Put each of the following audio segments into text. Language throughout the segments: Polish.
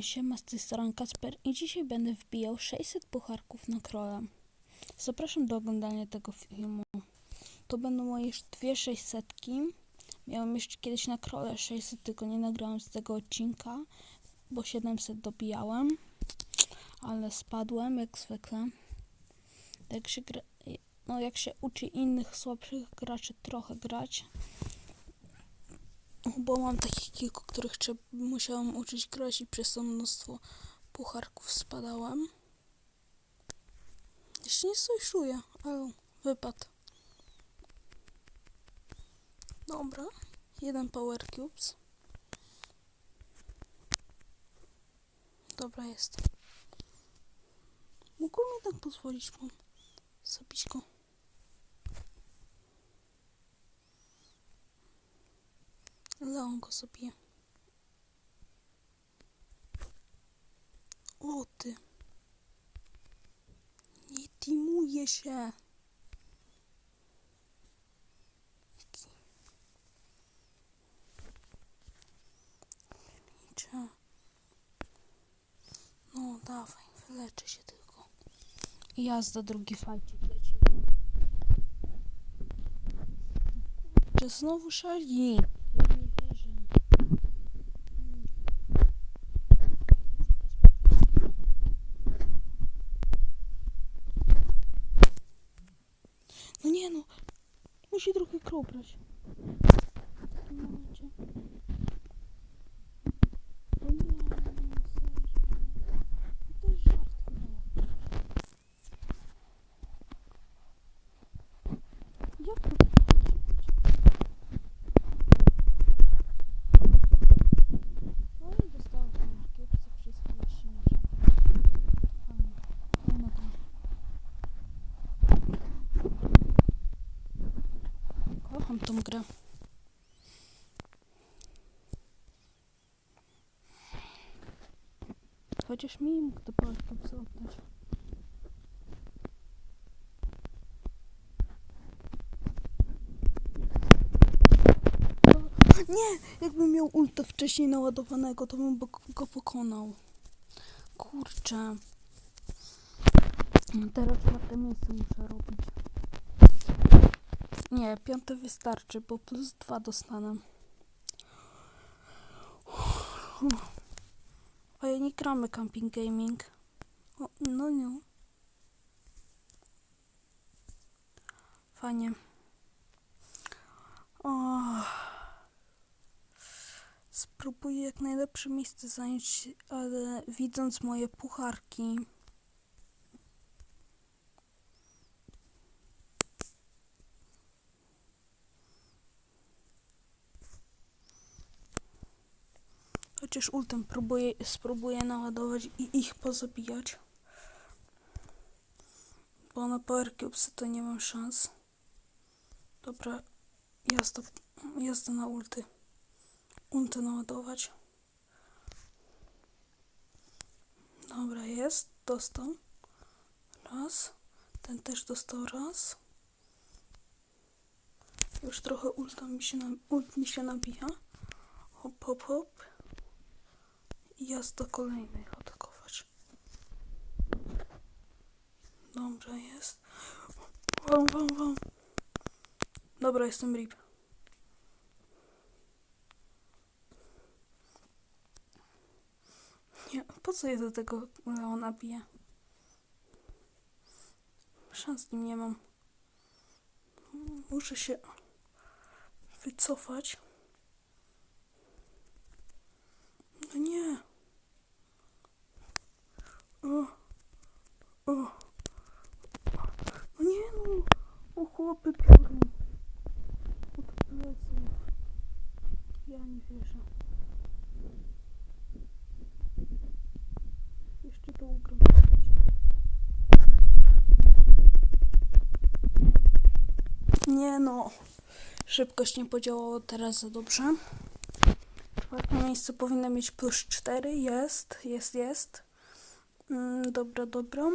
Siema, z tej strony Kasper i dzisiaj będę wbijał 600 pucharków na króla. Zapraszam do oglądania tego filmu. To będą moje dwie 600. Miałem jeszcze kiedyś na króle 600, tylko nie nagrałem z tego odcinka, bo 700 dobijałem, ale spadłem jak zwykle. Jak się, gra, no, jak się uczy innych słabszych graczy trochę grać, bo mam takich kilku, których trzeba, musiałam uczyć grać i przez to mnóstwo pucharków spadałem. Jeszcze nie sojszuję, ale wypadł. Dobra, jeden Power Cubes. Dobra, jest. Mógłbym jednak pozwolić mu zabić go. Leon go zabije. O ty. Nie timuje się. No dawaj, wyleczę się tylko. Jazda, drugi fajcik leci. Czy znowu szali? Ja nie wierzę. No nie no, musi trochę kroprać. W tym momencie. No nie, no serio. No to jest żart chyba. Jak to tak może być? No i dostałem ten kiepce wszystko jeszcze nie Fajnie. Fajna gra. Kocham tą grę. Chociaż mi mógł to oddać. Nie! Jakbym miał ulta wcześniej naładowanego, to bym go- go pokonał. Kurczę. No Teraz czwarte miejsce muszę robić. Nie, piąte wystarczy, bo plus dwa dostanę. A ja nie gramy Camping Gaming. O, no nie. Fajnie. O. Spróbuję jak najlepsze miejsce zająć, ale widząc moje pucharki. Chociaż ultem próbuję, spróbuję naładować i ich pozabijać. Bo na Power Cubes to nie mam szans. Dobra, jazda, jazda na ulty. Ulty naładować. Dobra, jest. Dostał. Raz. Ten też dostał raz. Już trochę ulta mi się, na, ult mi się nabija. Hop, hop, hop. I jazda kolejnych atakować. Dobrze jest. Wam, wam, wam. Dobra, jestem rip. Nie, po co ja do tego Leona biję? Szans z nim nie mam. Muszę się wycofać. No nie. O. O. No nie no. O chłopy piorun. Od pleców. Ja nie wierzę. Jeszcze to ugram. Nie no. Szybkość nie podziałała teraz za dobrze. Czwarte miejsce powinno mieć plus 4. Jest, jest, jest. Mm, dobra, dobra.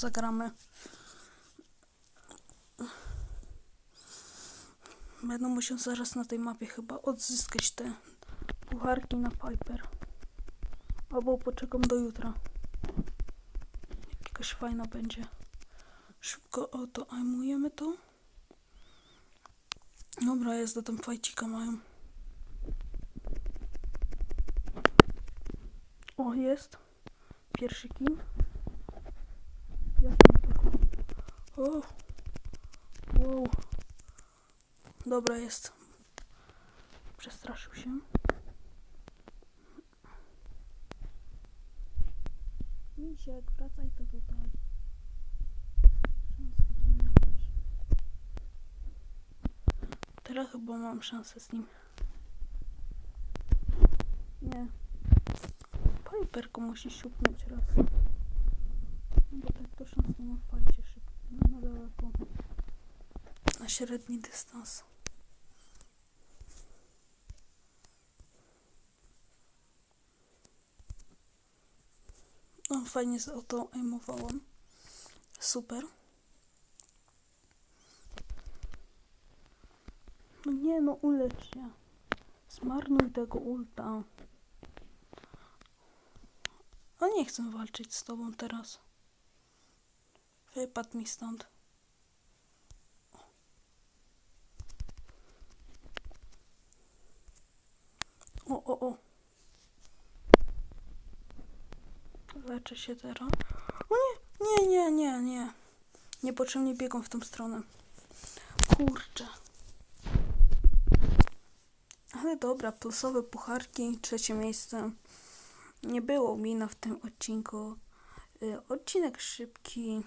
Zagramy. Będę musiał zaraz na tej mapie chyba odzyskać te pucharki na Piper. Albo poczekam do jutra. Jakaś fajna będzie. Szybko oto ajmujemy to. Dobra, jest do tam fajcika mają. O, jest. Pierwszy kill. O. Wow. Dobra, jest. Przestraszył się. Misiek, wracaj to tutaj. Teraz chyba mam szansę z nim. Nie. Piperku musi siupnąć raz. No bo tak to szans nie ma w fajcie szybko. No, na daleko. Na średni dystans. No fajnie z auto aimowałam. Super. No nie no, ulecz się. Zmarnuj tego ulta. A nie chcę walczyć z tobą teraz. Wypadł mi stąd. O, o, o. Leczę się teraz. O nie, nie, nie, nie, nie. Niepotrzebnie biegam w tą stronę. Kurczę. Ale dobra, plusowe pucharki, trzecie miejsce. Nie było mina w tym odcinku. Y, Odcinek szybki.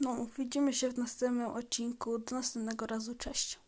No, widzimy się w następnym odcinku. Do następnego razu. Cześć.